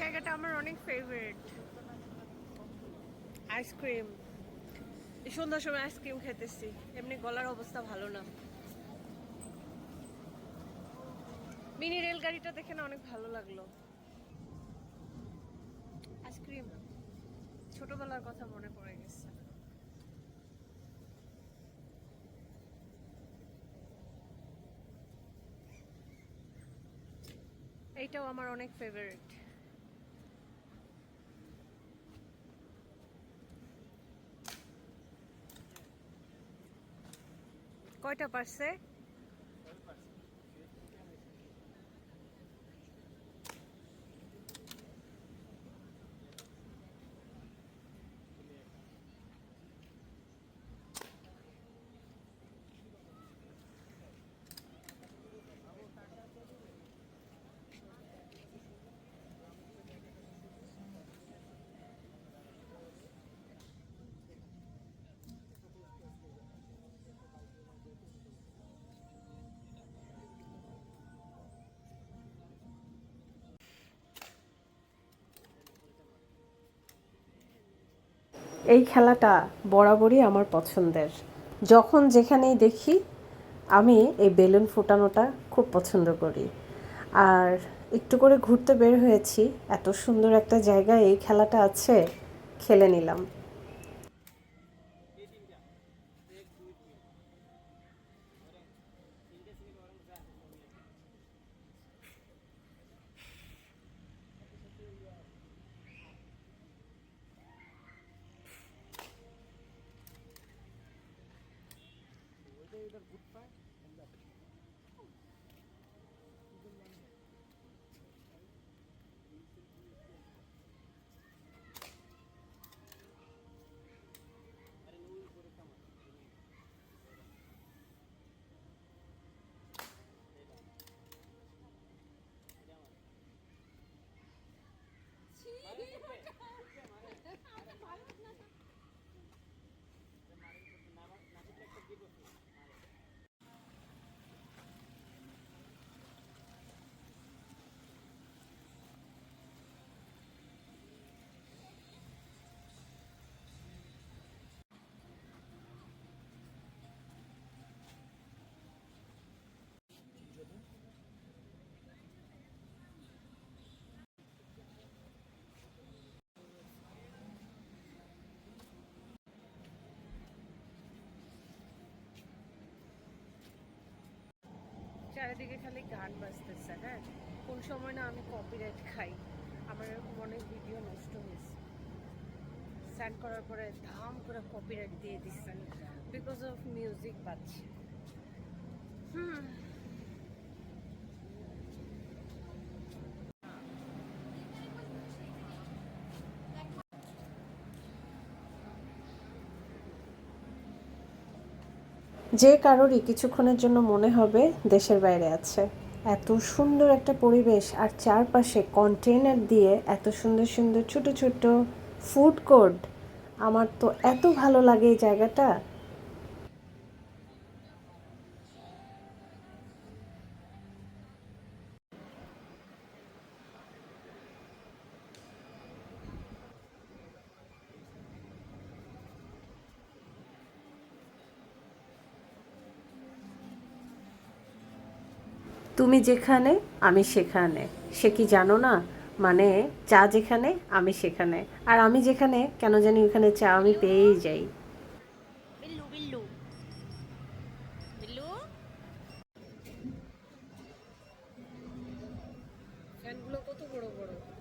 জায়গাটা আমার অনেক ফেভারিট আইসক্রিম সন্ধ্যার সময় আইসক্রিম খেতেছি। এমনি গলার অবস্থা ভালো না। মিনি রেলগাড়িটা দেখে না অনেক ভালো লাগল। আইসক্রিম ছোটবেলার কথা মনে পড়ে গেছে। এইটাও আমার অনেক ফেভারিট কয়টা পারছে এই খেলাটা বরাবরই আমার পছন্দের। যখন যেখানেই দেখি, আমি এই বেলুন ফোটানোটা খুব পছন্দ করি। আর একটু করে ঘুরতে বের হয়েছি, এত সুন্দর একটা জায়গায় এই খেলাটা আছে, খেলে নিলাম। এটার গুড পায় চারিদিকে খালি গান বাজতেছে হ্যাঁ? কোন সময় না আমি কপিরাইট খাই। আমার এরকম অনেক ভিডিও নষ্ট হয়েছে। স্যান্ড করার পরে ধাম করে কপিরাইট দিয়ে দিচ্ছেন। বিকজ অফ মিউজিক বাজছে। হুম। যে কারোরই কিছুক্ষণের জন্য মনে হবে দেশের বাইরে আছে। এত সুন্দর একটা পরিবেশ আর চারপাশে কন্টেনার দিয়ে এত সুন্দর সুন্দর ছোট ছোট ফুড কোর্ট আমার তো এত ভালো লাগে এই জায়গাটা। তুমি যেখানে, আমি সেখানে। সে কি জানো না? মানে চা যেখানে, আমি সেখানে। আর আমি যেখানে, কেন জানি ওখানে চা আমি পেয়েই যাই। কত বড় বড়?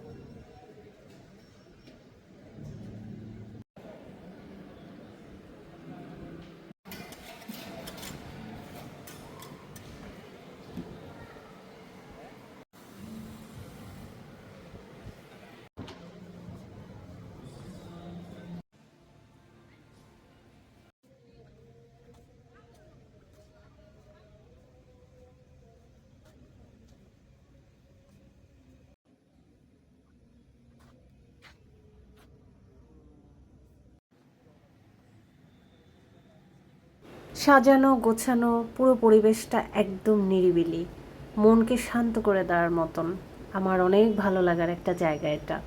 সাজানো, গোছানো, পুরো পরিবেশটা একদম নিরিবিলি। মনকে শান্ত করে দেওয়ার মতন। আমার অনেক ভালো লাগার একটা জায়গা এটা।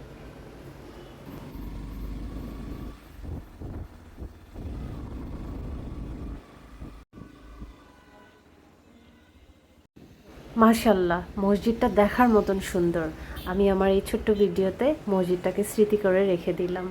মার্শাল্লাহ মসজিদটা দেখার মতন সুন্দর। আমি আমার এই ছোট্ট ভিডিওতে মসজিদটাকে স্মৃতি করে রেখে দিলাম।